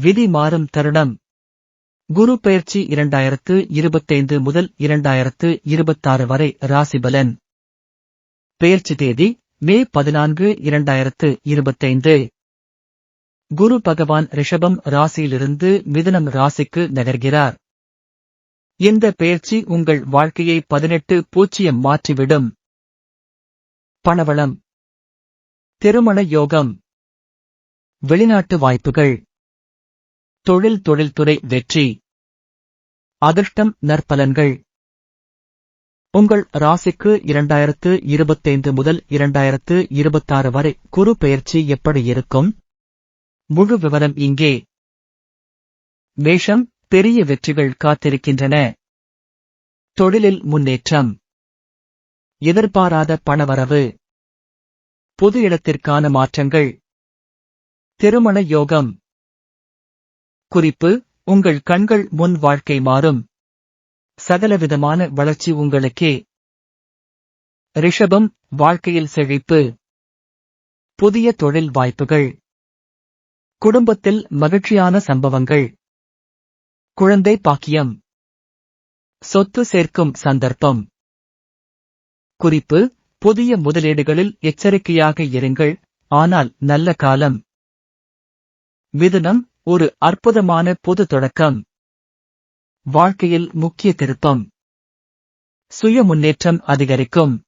விதி மாறும் தருணம். குரு பெயர்ச்சி இரண்டாயிரத்து இருபத்தைந்து முதல் இரண்டாயிரத்து இருபத்தாறு வரை ராசிபலன் பெயர்ச்சி தேதி மே பதினான்கு இரண்டாயிரத்து இருபத்தைந்து. குரு பகவான் ரிஷபம் ராசியிலிருந்து மிதுனம் ராசிக்கு நகர்கிறார். இந்த பெயர்ச்சி உங்கள் வாழ்க்கையை பதினெட்டு பூச்சியம் மாற்றிவிடும். பணவளம். திருமண யோகம். வெளிநாட்டு வாய்ப்புகள். தொழில் தொழில்துறை வெற்றி. அதிர்ஷ்டம் நற்பலன்கள். உங்கள் ராசிக்கு இரண்டாயிரத்து இருபத்தைந்து முதல் இரண்டாயிரத்து இருபத்தாறு வரை குரு பெயர்ச்சி எப்படி இருக்கும்? முழு விவரம் இங்கே. மேஷம் பெரிய வெற்றிகள் காத்திருக்கின்றன. தொழிலில் முன்னேற்றம். எதிர்பாராத பணவரவு. பொது இடத்திற்கான மாற்றங்கள். திருமண யோகம். குறிப்பு உங்கள் கண்கள் முன் வாழ்க்கை மாறும். சகலவிதமான வளர்ச்சி உங்களுக்கே. ரிஷபம் வாழ்க்கையில் செழிப்பு. புதிய தொழில் வாய்ப்புகள். குடும்பத்தில் மகிழ்ச்சியான சம்பவங்கள். குழந்தை பாக்கியம். சொத்து சேர்க்கும் சந்தர்ப்பம். குறிப்பு புதிய முதலீடுகளில் எச்சரிக்கையாக இருங்கள் ஆனால் நல்ல காலம். மிதுனம் ஒரு அற்புதமான பொது தொடக்கம். வாழ்க்கையில் முக்கிய திருப்பம் சுய முன்னேற்றம் அதிகரிக்கும்.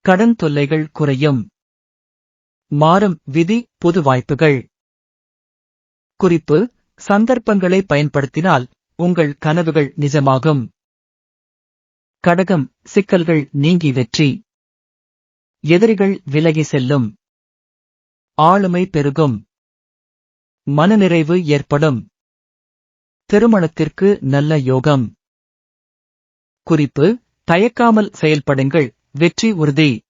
கடன் தொல்லைகள் குறையும். மாறும் விதி பொது வாய்ப்புகள். குறிப்பு சந்தர்ப்பங்களை பயன்படுத்தினால் உங்கள் கனவுகள் நிஜமாகும். கடகம் சிக்கல்கள் நீங்கி வெற்றி. எதிரிகள் விலகி செல்லும். ஆளுமை பெருகும். மனநிறைவு ஏற்படும். திருமணத்திற்கு நல்ல யோகம். குறிப்பு தயக்காமல் செயல்படுங்கள் வெற்றி உறுதி.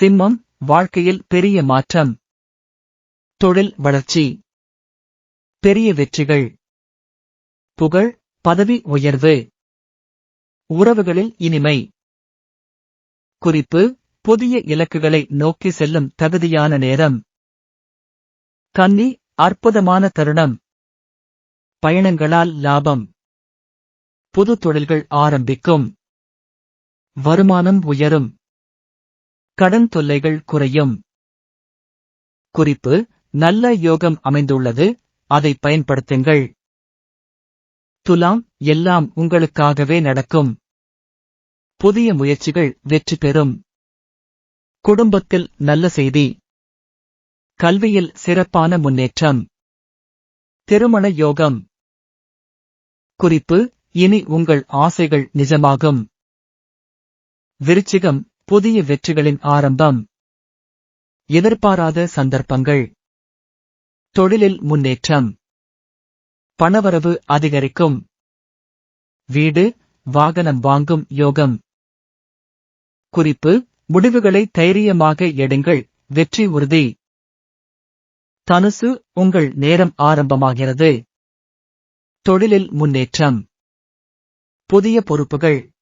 சிம்மம் வாழ்க்கையில் பெரிய மாற்றம். தொழில் வளர்ச்சி. பெரிய வெற்றிகள். புகழ் பதவி உயர்வு. உறவுகளில் இனிமை. குறிப்பு புதிய இலக்குகளை நோக்கி செல்லும் தகுதியான நேரம். கன்னி அற்புதமான தருணம். பயணங்களால் லாபம். புது தொழில்கள் ஆரம்பிக்கும். வருமானம் உயரும். கடன் தொல்லைகள் குறையும். குறிப்பு நல்ல யோகம் அமைந்துள்ளது அதை பயன்படுத்துங்கள். துலாம் எல்லாம் உங்களுக்காகவே நடக்கும். புதிய முயற்சிகள் வெற்றி பெறும். குடும்பத்தில் நல்ல செய்தி. கல்வியில் சிறப்பான முன்னேற்றம். திருமண யோகம். குறிப்பு இனி உங்கள் ஆசைகள் நிஜமாகும். விருச்சிகம் புதிய வெற்றிகளின் ஆரம்பம். எதிர்பாராத சந்தர்ப்பங்கள். தொழிலில் முன்னேற்றம். பணவரவு அதிகரிக்கும். வீடு வாகனம் வாங்கும் யோகம். குறிப்பு முடிவுகளை தைரியமாக எடுங்கள் வெற்றி உறுதி. தனுசு உங்கள் நேரம் ஆரம்பமாகிறது. தொழிலில் முன்னேற்றம். புதிய பொறுப்புகள்.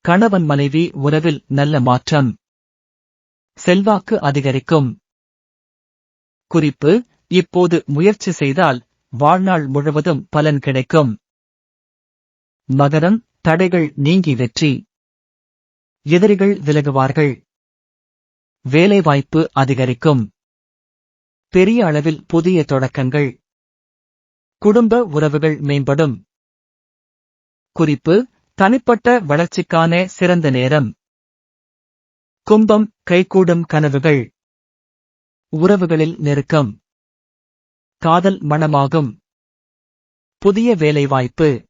கணவன் மனைவி உறவில் நல்ல மாற்றம். செல்வாக்கு அதிகரிக்கும். குறிப்பு இப்போது முயற்சி செய்தால் வாழ்நாள் முழுவதும் பலன் கிடைக்கும். மகரம் தடைகள் நீங்கி வெற்றி. எதிரிகள் விலகுவார்கள். வேலைவாய்ப்பு அதிகரிக்கும். பெரிய அளவில் புதிய தொடக்கங்கள். குடும்ப உறவுகள் மேம்படும். குறிப்பு தனிப்பட்ட வளர்ச்சிக்கான சிறந்த நேரம். கும்பம் கைகூடும் கனவுகள். உறவுகளில் நெருக்கம். காதல் மணமாகும் புதிய வேலைவாய்ப்பு.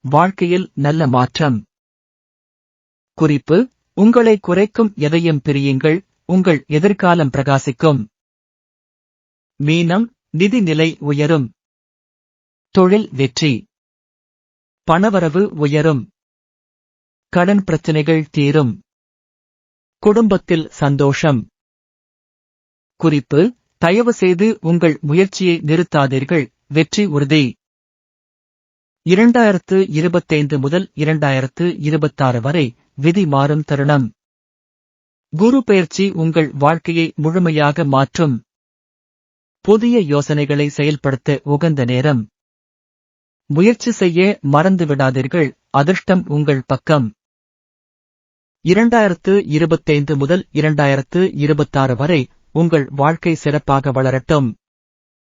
வாழ்க்கையில் நல்ல மாற்றம். குறிப்பு உங்களை குறைக்கும் எதையும் பிரியுங்கள் உங்கள் எதிர்காலம் பிரகாசிக்கும். மீனம் நிதி நிலை உயரும். தொழில் வெற்றி. பணவரவு உயரும். கடன் பிரச்சனைகள் தீரும். குடும்பத்தில் சந்தோஷம். குறிப்பு தயவு செய்து உங்கள் முயற்சியை நிறுத்தாதீர்கள். வெற்றி உறுதி. இரண்டாயிரத்து இருபத்தைந்து முதல் இரண்டாயிரத்து இருபத்தாறு வரை விதி மாறும் தருணம். குரு பெயர்ச்சி உங்கள் வாழ்க்கையை முழுமையாக மாற்றும். புதிய யோசனைகளை செயல்படுத்த உகந்த நேரம். முயற்சி செய்ய மறந்துவிடாதீர்கள். அதிர்ஷ்டம் உங்கள் பக்கம். இரண்டாயிரத்து இருபத்தைந்து முதல் இரண்டாயிரத்து இருபத்தாறு வரை உங்கள் வாழ்க்கை சிறப்பாக வளரட்டும்.